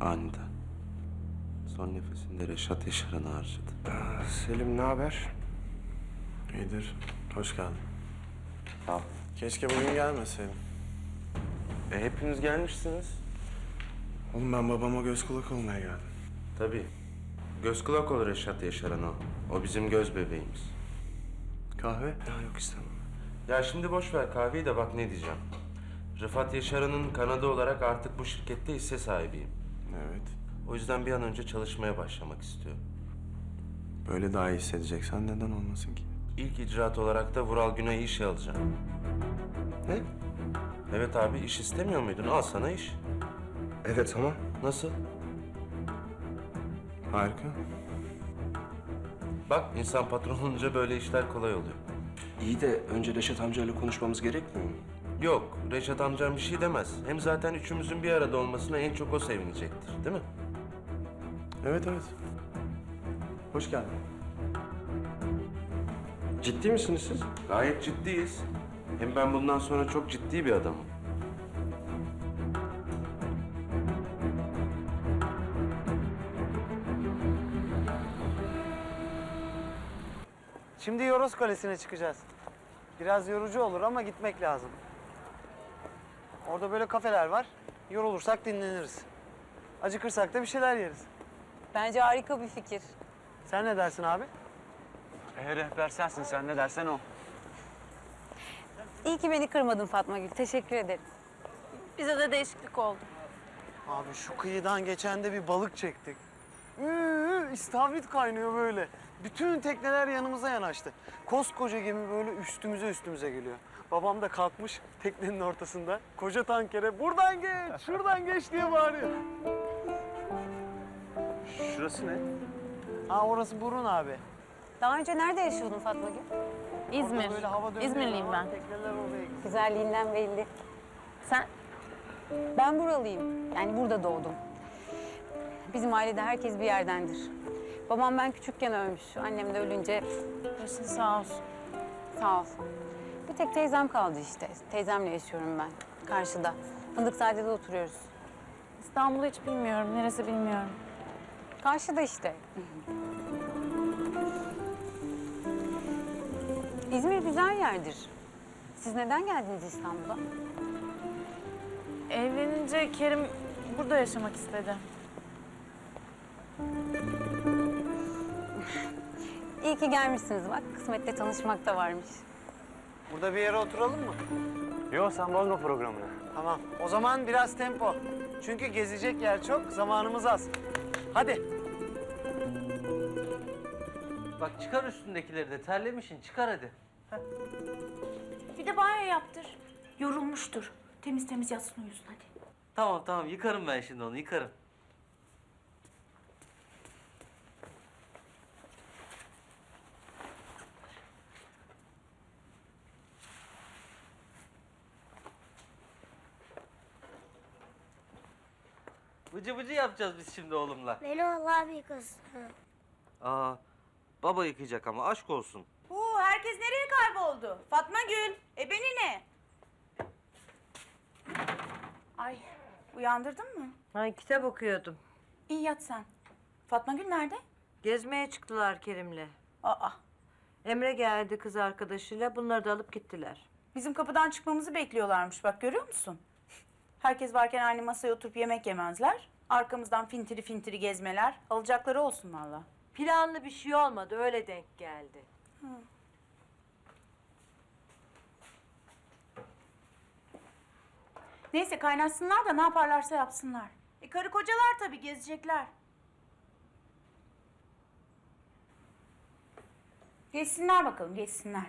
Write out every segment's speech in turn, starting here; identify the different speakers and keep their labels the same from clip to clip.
Speaker 1: Aniden. Son nefesinde Reşat Yaşar'ını harcadı.
Speaker 2: Selim ne haber? İyidir. Hoş geldin.
Speaker 1: Sağ ol.
Speaker 2: Keşke bugün gelmeseydin.
Speaker 1: E, hepiniz gelmişsiniz.
Speaker 2: Oğlum ben babama göz kulak olmaya geldim.
Speaker 1: Tabii. Göz kulak ol Reşat Yaşar'ın o. O bizim göz bebeğimiz.
Speaker 2: Kahve? Ya yok istemem.
Speaker 1: Ya şimdi boş ver kahveyi de bak ne diyeceğim. Rıfat Yaşar'ın kanadı olarak artık bu şirkette hisse sahibiyim.
Speaker 2: Evet.
Speaker 1: O yüzden bir an önce çalışmaya başlamak istiyorum.
Speaker 2: Böyle daha iyi hissedeceksen neden olmasın ki?
Speaker 1: İlk icraat olarak da Vural Güney'i işe alacağım.
Speaker 2: Ne?
Speaker 1: Evet abi iş istemiyor muydun? Al sana iş.
Speaker 2: Evet ama.
Speaker 1: Nasıl?
Speaker 2: Harika.
Speaker 1: Bak insan patron olunca böyle işler kolay oluyor.
Speaker 3: İyi de önce Reşat amcayla konuşmamız gerekmiyor mu?
Speaker 1: Yok, Reşat amcam bir şey demez. Hem zaten üçümüzün bir arada olmasına en çok o sevinecektir, değil mi?
Speaker 2: Evet evet. Hoş geldin.
Speaker 3: Ciddi misiniz siz?
Speaker 1: Gayet ciddiyiz. Hem ben bundan sonra çok ciddi bir adamım.
Speaker 4: Şimdi Yoros Kalesi'ne çıkacağız. Biraz yorucu olur ama gitmek lazım. Orada böyle kafeler var. Yorulursak dinleniriz. Acıkırsak da bir şeyler yeriz.
Speaker 5: Bence harika bir fikir.
Speaker 4: Sen ne dersin abi?
Speaker 6: E, rehber sensin sen ne dersen o.
Speaker 5: İyi ki beni kırmadın Fatma Gül. Teşekkür ederim. Bize de değişiklik oldu.
Speaker 4: Abi şu kıyıdan geçen de bir balık çektik. Üü, istavrit kaynıyor böyle. Bütün tekneler yanımıza yanaştı. Koskoca gemi böyle üstümüze üstümüze geliyor. Babam da kalkmış teknenin ortasında. Koca tankere buradan geç, şuradan geç diye bağırıyor.
Speaker 6: Şurası ne?
Speaker 4: Ha orası burun abi.
Speaker 5: Daha önce nerede yaşıyordun Fatma Gül?
Speaker 7: İzmir.
Speaker 4: Böyle hava
Speaker 7: İzmirliyim ben.
Speaker 4: Tekneler oraya gidiyor.
Speaker 5: Güzelliğinden belli.
Speaker 7: Sen?
Speaker 5: Ben buralıyım. Yani burada doğdum. Bizim ailede herkes bir yerdendir. Babam ben küçükken ölmüş. Annem de ölünce
Speaker 7: Başın sağ olsun.
Speaker 5: sağ ol. Bir tek teyzem kaldı işte. Teyzemle yaşıyorum ben. Karşıda. Fındıkzade'de oturuyoruz.
Speaker 7: İstanbul'u hiç bilmiyorum. Neresi bilmiyorum.
Speaker 5: Karşıda işte. İzmir güzel yerdir. Siz neden geldiniz İstanbul'a?
Speaker 7: Evlenince Kerim burada yaşamak istedi.
Speaker 5: İyi ki gelmişsiniz bak. Kısmette tanışmak da varmış.
Speaker 4: Burada bir yere oturalım mı?
Speaker 6: Yo sen bozma programını.
Speaker 4: Tamam. O zaman biraz tempo. Çünkü gezecek yer çok, zamanımız az. Hadi.
Speaker 8: Bak çıkar üstündekileri de terlemişsin çıkar hadi.
Speaker 9: Bir de banyo yaptır. Yorulmuştur. Temiz temiz yatsın uyusun hadi.
Speaker 8: Tamam tamam yıkarım ben şimdi onu yıkarım. Bıcı bıcı yapacağız biz şimdi oğlumla.
Speaker 10: Beni Allah bir kızsın.
Speaker 8: Aa baba yıkayacak ama aşk olsun.
Speaker 9: Huu, herkes nereye kayboldu? Fatma Gül, e beni ne? Ay, uyandırdın mı?
Speaker 11: Ay kitap okuyordum.
Speaker 9: İyi yat sen. Fatma Gül nerede?
Speaker 11: Gezmeye çıktılar Kerim'le.
Speaker 9: Aa,
Speaker 11: Emre geldi kız arkadaşıyla. Bunları da alıp gittiler.
Speaker 9: bizim kapıdan çıkmamızı bekliyorlarmış bak görüyor musun? Herkes varken aynı masaya oturup yemek yemezler. Arkamızdan fintiri fintiri gezmeler. Alacakları olsun valla.
Speaker 11: Planlı bir şey olmadı. Öyle denk geldi.
Speaker 9: Neyse kaynaşsınlar da ne yaparlarsa yapsınlar. E karı kocalar tabii gezecekler. Geçsinler bakalım geçsinler.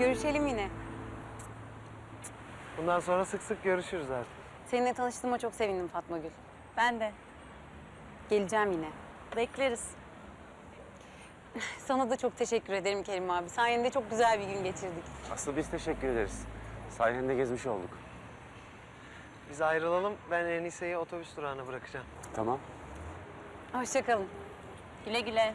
Speaker 5: Görüşelim yine.
Speaker 4: Bundan sonra sık sık görüşürüz artık.
Speaker 5: Seninle tanıştığıma çok sevindim Fatma Gül.
Speaker 7: Ben de.
Speaker 5: Geleceğim yine.
Speaker 7: Bekleriz.
Speaker 5: Sana da çok teşekkür ederim Kerim abi. Sayende çok güzel bir gün geçirdik.
Speaker 6: Asıl biz teşekkür ederiz. Sayende gezmiş olduk.
Speaker 4: Biz ayrılalım. Ben Enise'yi otobüs durağına bırakacağım.
Speaker 6: Tamam.
Speaker 5: Hoşçakalın.
Speaker 7: Güle güle.